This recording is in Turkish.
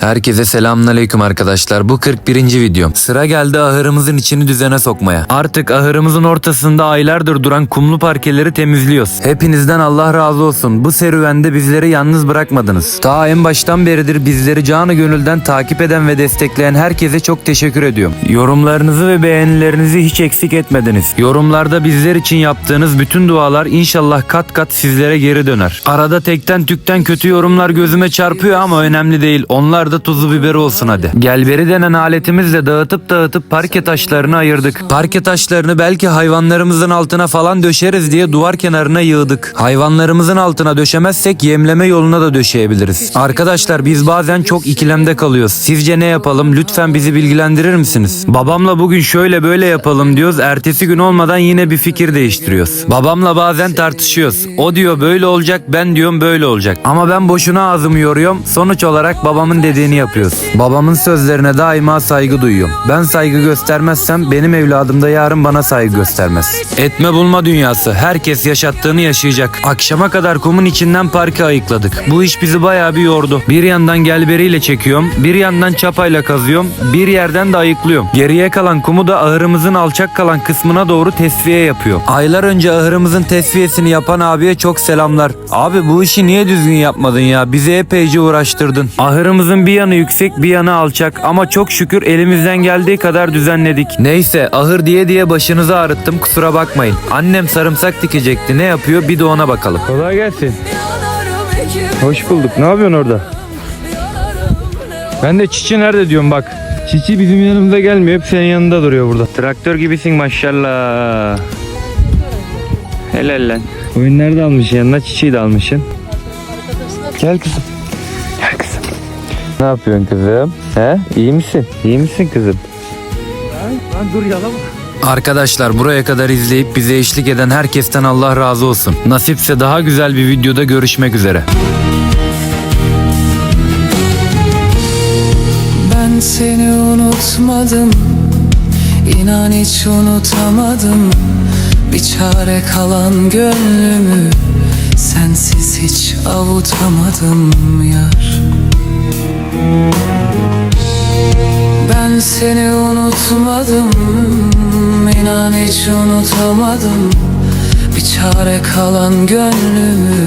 Herkese selamünaleyküm arkadaşlar. Bu 41. videom. Sıra geldi ahırımızın içini düzene sokmaya. Artık ahırımızın ortasında aylardır duran kumlu parkeleri temizliyoruz. Hepinizden Allah razı olsun. Bu serüvende bizleri yalnız bırakmadınız. Ta en baştan beridir bizleri canı gönülden takip eden ve destekleyen herkese çok teşekkür ediyorum. Yorumlarınızı ve beğenilerinizi hiç eksik etmediniz. Yorumlarda bizler için yaptığınız bütün dualar inşallah kat kat sizlere geri döner. Arada tekten tükten kötü yorumlar gözüme çarpıyor ama önemli değil. Onlar da tuzlu biberi olsun hadi. Gelberi denen aletimizle dağıtıp dağıtıp parke taşlarını ayırdık. Parke taşlarını belki hayvanlarımızın altına falan döşeriz diye duvar kenarına yığdık. Hayvanlarımızın altına döşemezsek yemleme yoluna da döşeyebiliriz. Arkadaşlar biz bazen çok ikilemde kalıyoruz. Sizce ne yapalım? Lütfen bizi bilgilendirir misiniz? Babamla bugün şöyle böyle yapalım diyoruz. Ertesi gün olmadan yine bir fikir değiştiriyoruz. Babamla bazen tartışıyoruz. O diyor böyle olacak, ben diyorum böyle olacak. Ama ben boşuna ağzımı yoruyorum. Sonuç olarak babamın dediğini yapıyoruz. Babamın sözlerine daima saygı duyuyorum. Ben saygı göstermezsem benim evladım da yarın bana saygı göstermez. Etme bulma dünyası. Herkes yaşattığını yaşayacak. Akşama kadar kumun içinden parke ayıkladık. Bu iş bizi bayağı bir yordu. Bir yandan gelberiyle çekiyorum, bir yandan çapayla kazıyorum, bir yerden de ayıklıyorum. Geriye kalan kumu da ahırımızın alçak kalan kısmına doğru tesviye yapıyor. Aylar önce ahırımızın tesviyesini yapan abiye çok selamlar. Abi bu işi niye düzgün yapmadın ya? Bizi epeyce uğraştırdın. Ahırımızın bir yanı yüksek bir yanı alçak ama çok şükür elimizden geldiği kadar düzenledik. Neyse ahır diye diye başınızı ağrıttım kusura bakmayın. Annem sarımsak dikecekti ne yapıyor bir de ona bakalım. Kolay gelsin. Hoş bulduk. Ne yapıyorsun orada? Ben de Çiçi nerede diyorum bak. Çiçi bizim yanımıza gelmiyor. Hep senin yanında duruyor burada. Traktör gibisin maşallah. Helal lan. Oyun nerede almışsın yanına? Çiçeği de almışsın. Gel kızım. Ne yapıyorsun kızım? He? İyi misin? İyi misin kızım? Lan dur yalama. Arkadaşlar buraya kadar izleyip bize eşlik eden herkesten Allah razı olsun. Nasipse daha güzel bir videoda görüşmek üzere. Ben seni unutmadım İnan hiç unutamadım Bir çare kalan gönlümü Sensiz hiç avutamadım yar Ben seni unutmadım İnan hiç unutamadım. Bir çare kalan gönlümü